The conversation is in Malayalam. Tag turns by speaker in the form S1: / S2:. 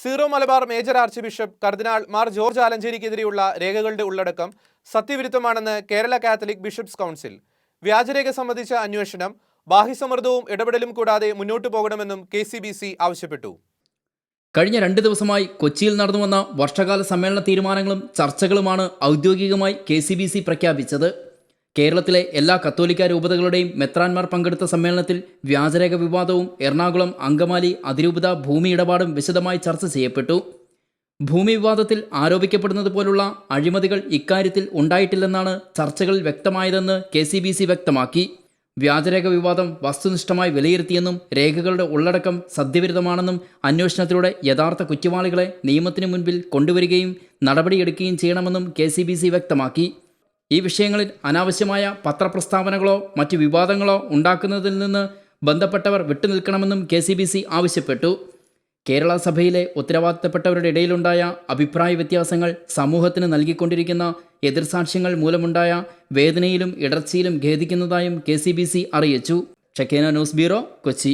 S1: Syro Malabar major arch bishop കർദിനാൾ മാർ ജോർജ് ആലഞ്ചേരിക്കെതിരെയുള്ള രേഖകളുടെ ഉള്ളടക്കം സത്യവിരുദ്ധമാണെന്ന് കേരള കാത്തലിക് ബിഷപ്സ് കൗൺസിൽ. വ്യാജരേഖ സംബന്ധിച്ച അന്വേഷണം ബാഹ്യസമ്മർദ്ദവും ഇടപെടലും കൂടാതെ മുന്നോട്ടു പോകണമെന്നും കെ ആവശ്യപ്പെട്ടു.
S2: കഴിഞ്ഞ രണ്ട് ദിവസമായി കൊച്ചിയിൽ നടന്നുവന്ന വർഷകാല സമ്മേളന തീരുമാനങ്ങളും ചർച്ചകളുമാണ് ഔദ്യോഗികമായി കെ പ്രഖ്യാപിച്ചത്. കേരളത്തിലെ എല്ലാ കത്തോലിക്ക രൂപതകളുടെയും മെത്രാൻമാർ പങ്കെടുത്ത സമ്മേളനത്തിൽ വ്യാജരേഖ വിവാദവും എറണാകുളം അങ്കമാലി അതിരൂപത ഭൂമി ഇടപാടും വിശദമായി ചർച്ച ചെയ്യപ്പെട്ടു. ഭൂമി വിവാദത്തിൽ ആരോപിക്കപ്പെടുന്നത് പോലുള്ള അഴിമതികൾ ഇക്കാര്യത്തിൽ ഉണ്ടായിട്ടില്ലെന്നാണ് ചർച്ചകൾ വ്യക്തമായതെന്ന് കെ വ്യക്തമാക്കി. വ്യാജരേഖ വിവാദം വസ്തുനിഷ്ഠമായി വിലയിരുത്തിയെന്നും രേഖകളുടെ ഉള്ളടക്കം സത്യവിരുദ്ധമാണെന്നും അന്വേഷണത്തിലൂടെ യഥാർത്ഥ കുറ്റവാളികളെ നിയമത്തിന് മുൻപിൽ കൊണ്ടുവരികയും നടപടിയെടുക്കുകയും ചെയ്യണമെന്നും കെ വ്യക്തമാക്കി. ഈ വിഷയങ്ങളിൽ അനാവശ്യമായ പത്രപ്രസ്താവനകളോ മറ്റ് വിവാദങ്ങളോ ഉണ്ടാക്കുന്നതിൽ നിന്ന് ബന്ധപ്പെട്ടവർ വിട്ടുനിൽക്കണമെന്നും കെ സി ബി സി ആവശ്യപ്പെട്ടു. കേരള സഭയിലെ ഉത്തരവാദിത്തപ്പെട്ടവരുടെ ഇടയിലുണ്ടായ അഭിപ്രായ വ്യത്യാസങ്ങൾ സമൂഹത്തിന് നൽകിക്കൊണ്ടിരിക്കുന്ന എതിർസാക്ഷ്യങ്ങൾ മൂലമുണ്ടായ വേദനയിലും ഇടർച്ചയിലും ഖേദിക്കുന്നതായും കെ സി ബി സി അറിയിച്ചു. Shekinah news bureau Kochi.